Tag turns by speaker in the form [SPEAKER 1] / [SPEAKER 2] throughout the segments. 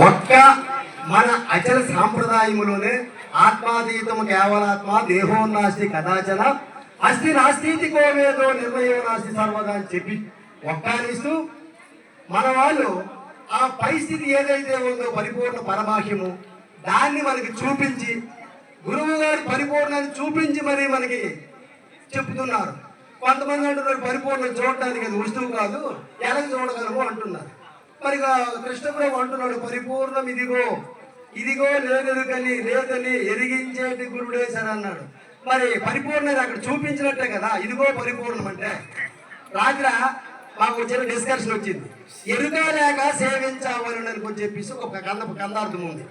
[SPEAKER 1] ఒక్క మన అచల సాంప్రదాయములోనే ఆత్మాతీతం కేవలాత్మ దేహోన్నాస్తి కదాచన అస్తి నాస్తి కోవేదో నిర్ణయం నాస్తి సర్వదా అని చెప్పి ఒక్కనిస్తూ మన వాళ్ళు ఆ పరిస్థితి ఏదైతే ఉందో పరిపూర్ణ పరభాష్యము దాన్ని మనకి చూపించి గురువు గారి పరిపూర్ణాన్ని చూపించి మరి మనకి చెప్తున్నారు. కొంతమంది అంటున్నారు పరిపూర్ణ చూడడానికి అది వస్తువు కాదు ఎలా చూడగలము అంటున్నారు. మరి ఇక కృష్ణప్రభు అంటున్నాడు పరిపూర్ణం ఇదిగో ఇదిగో లేదెరుగని లేదని ఎరిగించేటి గురుడే సరే అన్నాడు. మరి పరిపూర్ణది అక్కడ చూపించినట్టే కదా ఇదిగో పరిపూర్ణం అంటే. రాత్ర మాకు చిన్న డిస్కషన్ వచ్చింది. ఎరుక లేక సేవించవలని అని చెప్పేసి ఒక కంద కందార్థం ఉంది.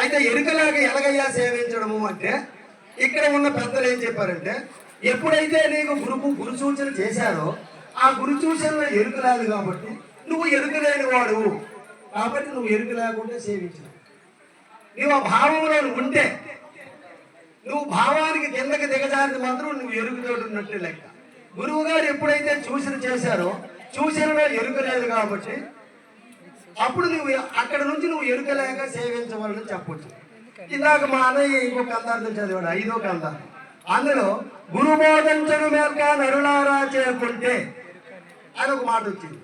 [SPEAKER 1] అయితే ఎరుక లేక ఎలాగయ్యా సేవించడము అంటే ఇక్కడ ఉన్న పెద్దలు ఏం చెప్పారంటే ఎప్పుడైతే నీకు గురుకు గురు సూచన చేశారో ఆ గురు సూచనలో ఎరుకలేదు కాబట్టి నువ్వు ఎరుక లేని వాడు కాబట్టి నువ్వు ఎరుక లేకుండా సేవించావు నువ్వు ఆ భావంలో ఉంటే నువ్వు భావానికి కిందకి దిగజారితే మాత్రం నువ్వు ఎరుకుతోటి ఉన్నట్టు లెక్క. గురువు గారు ఎప్పుడైతే చూసిన చేశారో చూసినలో ఎరుక లేదు కాబట్టి అప్పుడు నువ్వు అక్కడ నుంచి నువ్వు ఎరుకలేక సేవించవాలని చెప్పొచ్చు. ఇందాక మా అన్నయ్య ఇంకొక అందార్థం చదివాడు ఐదో కందార్థం. అందులో గురు బోధించను మేల్క నరులారా చేరుకుంటే అని ఒక మాట వచ్చింది.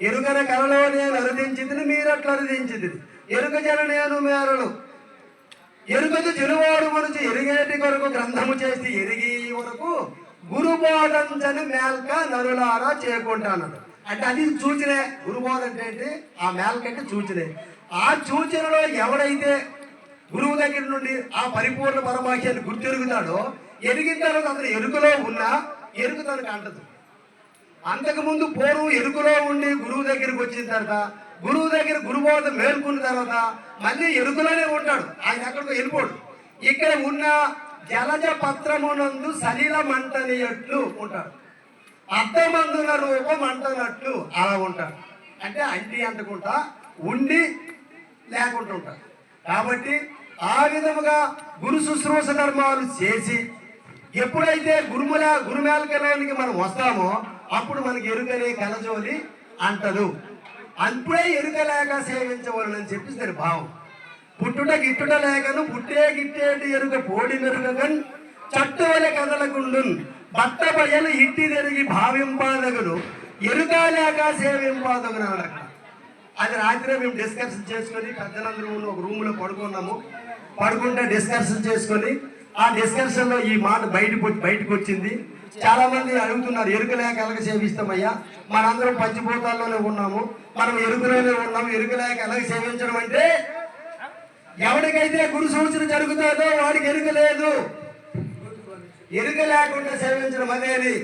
[SPEAKER 1] ఎరుగన కలలో నేను అరుదించింది మీరు అట్లా అరుదించింది ఎరుక జన నేను మేరలు. ఎరుకదు జనువాడు మనసు ఎరిగేటి కొరకు గ్రంథము చేసి ఎరిగి వరకు గురుబోధంచని మేల్క నరులారా చేకుంటాను అంటే అది సూచనే. గురుబోధ అంటే ఏంటి? ఆ మేల్క అంటే సూచనే. ఆ సూచనలో ఎవడైతే గురువు దగ్గర నుండి ఆ పరిపూర్ణ పరమాఖ్యాన్ని గుర్తెరుగుతాడో ఎరిగిన తర్వాత అతను ఎరుకలో ఉన్నా ఎరుక తనకు అంటదు. అంతకుముందు పోరు ఎరుకులో ఉండి గురువు దగ్గరికి వచ్చిన తర్వాత గురువు దగ్గర గురుబోధ మేల్కొన్న తర్వాత మళ్ళీ ఎరుకులోనే ఉంటాడు. ఆయన ఎక్కడికి వెళ్ళిపోడు. ఇక్కడ ఉన్న జలజ పత్రమునందు సలిల మంటనియట్లు ఉంటాడు. అర్థమందున రూపం అంటనట్లు అలా ఉంటాడు. అంటే అంటి అంటుకుంటా ఉండి లేకుండా ఉంటాడు. కాబట్టి ఆ విధముగా గురు శుశ్రూష ధర్మాలు చేసి ఎప్పుడైతే గురుముల గురుమేలకలోనికి మనం వస్తామో అప్పుడు మనకి ఎరుకనే కలజోలి అంటదు. అప్పుడే ఎరుక లేక సేవించవలనని చెప్పి దాని భావం. పుట్టుట గిట్టుట లేకను పుట్టే గిట్టేటి ఎరుక పోడి మెరుగగన్ చట్టువల కదలకుండు భర్త బయలు ఇట్టి తిరిగి భావింపాదగును ఎరుక లేక సేవింపాదగును అన్నమాట అది రాత్రి మేము డిస్కషన్ చేసుకొని పెద్దలందరూ ఒక రూమ్లో పడుకున్నాము. పడుకుంటే డిస్కషన్ చేసుకొని ఆ డిస్కషన్లో ఈ మాట బయట బయటకు వచ్చింది చాలా మంది అడుగుతున్నారు ఎరుకలేక ఎలాగ సేవిస్తామయ్యా? మనందరం పంచభూతాల్లోనే ఉన్నాము. మనం ఎరుకలోనే ఉన్నాము. ఎరుకలేక ఎలాగ సేవించడం అంటే ఎవరికైతే గురు సూచన జరుగుతుందో వాడికి ఎరుక లేదు. ఎరుక లేకుండా సేవించడం అనేది.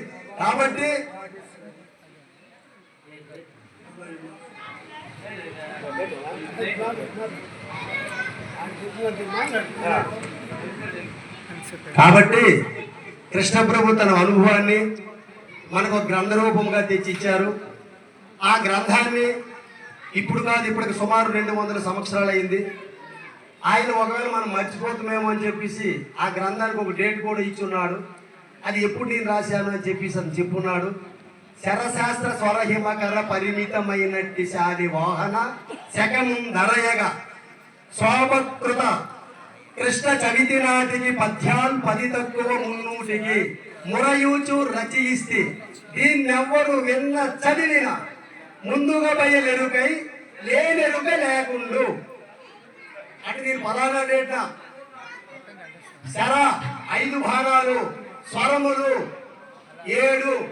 [SPEAKER 1] కాబట్టి కాబట్టి కృష్ణప్రభు తన అనుభవాన్ని మనకు ఒక గ్రంథ రూపంగా తెచ్చి ఇచ్చారు ఆ గ్రంథాన్ని ఇప్పుడు కాదు ఇప్పటికి సుమారు రెండు వందల సంవత్సరాలు అయింది ఆయన ఒకవేళ మనం మర్చిపోతామేమో అని చెప్పేసి ఆ గ్రంథానికి ఒక డేట్ కూడా ఇచ్చున్నాడు. అది ఎప్పుడు నేను రాశాను అని చెప్పేసి అని చెప్పున్నాడు. శరశాస్త్ర స్వరహిమకర పరిమితమైనట్టి శాది వాహన శకం ధరయగా శోభకృత కృష్ణ చవితి నాటికి పద్యాన్ పది తక్కువ మున్నూటికి మురయూచు రచయిస్తే దీన్నెవ్వరు విన్న చదివిన ముందుగా బయలెరుకై లేనెరుక లేకుండు. అంటే నేను పలానా డేట శర ఐదు భాగాలు స్వరములు ఏడు.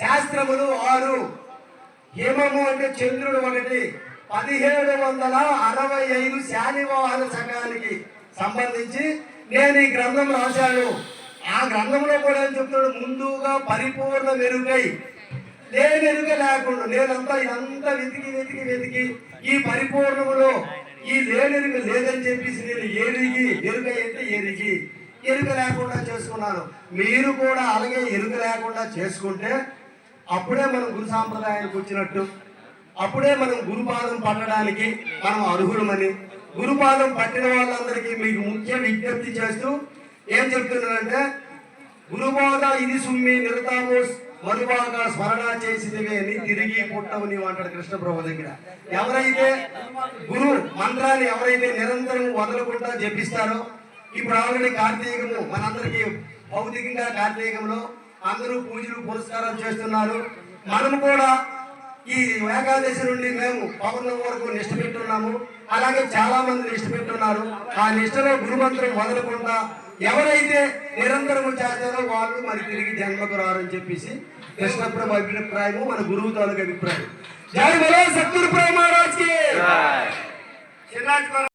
[SPEAKER 1] శాస్త్రములు ఆరు. హిమము అంటే చంద్రుడు ఒకటి. పదిహేడు వందల అరవై ఐదు శాలివాహన సంఘానికి సంబంధించి నేను ఈ గ్రంథం రాశాను. ఆ గ్రంథంలో కూడా ఏం చెప్తాడు ముందుగా పరిపూర్ణ మెరుగై నేను ఎరుక లేకుండా నేనంతా ఇదంతా వెతికి వెతికి వెతికి ఈ పరిపూర్ణములో ఈ లేనెరుక లేదని చెప్పేసి నేను ఎరిగి ఎరుక అంటే ఎరిగి ఎరుక లేకుండా చేసుకున్నాను. మీరు కూడా అలాగే ఎరుక లేకుండా చేసుకుంటే అప్పుడే మనం గురు సాంప్రదాయానికి వచ్చినట్టు అప్పుడే మనం గురుపాదం పట్టడానికి మనం అర్హులమని గురుపాదం పట్టిన వాళ్ళందరికీ మీకు ముఖ్య విజ్ఞప్తి చేస్తూ ఏం చెప్తున్నారంటే గురుబోధ ఇది సుమ్మి నిరతాము మనువాక స్మరణ చేసినవే అని తిరిగి పుట్టవు నీవు అంటాడు కృష్ణ ప్రభు దగ్గర. ఎవరైతే గురు మంత్రాన్ని ఎవరైతే నిరంతరం వదలకుండా జపిస్తారో ఇప్పుడు ఆల్రెడీ కార్తీకము మనందరికీ భౌతికంగా కార్తీకంలో అందరూ పూజలు పురస్కారం చేస్తున్నారు. మనం కూడా ఈ ఏకాదశి నుండి మేము పౌర్ణమి వరకు నిష్ట పెట్టున్నాము. అలాగే చాలా మంది నిష్ట పెట్టున్నారు. ఆ నిష్టలో గురుమంత్రం వదలకుండా ఎవరైతే నిరంతరము చేస్తారో వాళ్ళు మరి తిరిగి జన్మకు రారని చెప్పేసి కృష్ణప్రభు అభిప్రాయము మన గురువు తాలూకు అభిప్రాయం. జై బలో సద్గురు